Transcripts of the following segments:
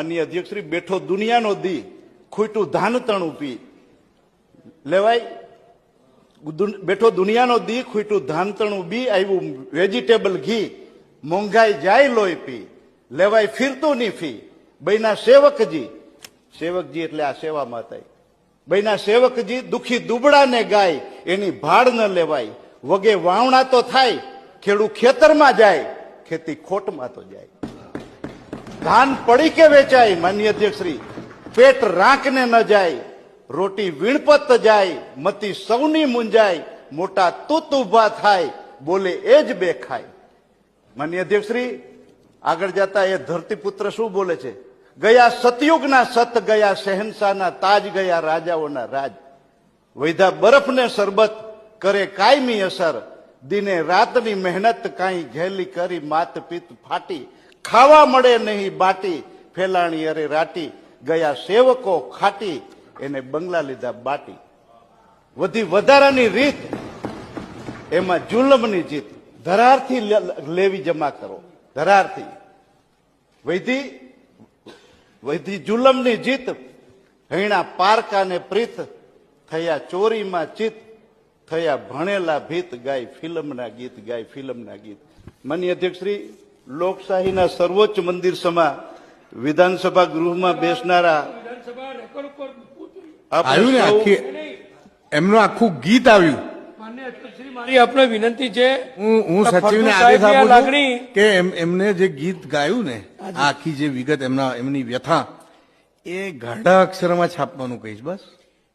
માનનીય અધ્યક્ષશ્રી બેઠો દુનિયાનો દી, ખોટું ધાન તણું પી લેવાય બેઠો દુનિયાનો દી, ખોટું ધાન તણું બી આવ્યું વેજીટેબલ ઘી, મોંઘાઈ જાય લોહી પી. લેવાય ફિરતું ની ફી. બૈના સેવકજી સેવકજી એટલે આ સેવા માતા બૈના સેવકજી દુખી દુબળાને ગાય, એની ભાડ ન લેવાય. વગે વાવણા તો થાય, ખેડૂત ખેતરમાં જાય, ખેતી ખોટમાં તો જાય. ધાન પડી કે વેચાય, માન્ય અધ્યક્ષશ્રી? પેટ રાંકને ન જાય, રોટી વીણપત જાય, મતી સૌની મુંજાય મોટા તૂત ઊભા થાય, બોલે એ જ બે ખાય માન્ય અધ્યક્ષશ્રી, આગળ જતા એ ધરતીપુત્ર શું બોલે છે? ગયા સતયુગના સત, ગયા શહેનશાહના તાજ, ગયા રાજાઓના રાજ. વૈધા બરફને શરબત કરે કાયમી અસર. દિને રાતની મહેનત કાંઈ ઘેલી કરી માત પિત ફાટી. ખાવા મળે નહીં બાટી, ફેલાણી અરે રાટી, ગયા સેવકો ખાટી, એને બંગલા લીધા બાટી. વધી વધારાની રીત, એમાં જુલમની જીત. ધરારથી લેવી જમા કરો, ધરારથી. વૈધી વૈધી જુલમની જીત, હૈણા પારકાને પ્રીત, થયા ચોરીમાં ચિત, થયા ભણેલા ભીત ગાય ફિલ્મના ગીત, ગાય ફિલ્મના ગીત. માન્ય અધ્યક્ષશ્રી લોકશાહીના સર્વોચ્ચ મંદિર સમા વિધાનસભા ગૃહમાં બેસનારા આવ્યું ને આખી એમનું આખું ગીત આવ્યું. મારી આપને વિનંતી છે. હું હું કે સચિવને આદેશ આપું છું કે એમને જે ગીત ગાયું ને આખી જે વિગત એમના એમની વ્યથા એ ગાઢા અક્ષરમાં છાપવાનું કહીશ બસ.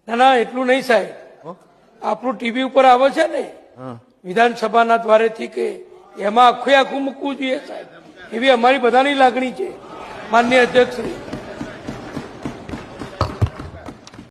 ના ના એટલું નહીં સાહેબ. આપણું ટીવી ઉપર આવે છે ને વિધાનસભાના દ્વારેથી કે એમાં આખું આખું મૂકવું જોઈએ સાહેબ. એવી અમારી બધાની લાગણી છે. માન્ય અધ્યક્ષશ્રી.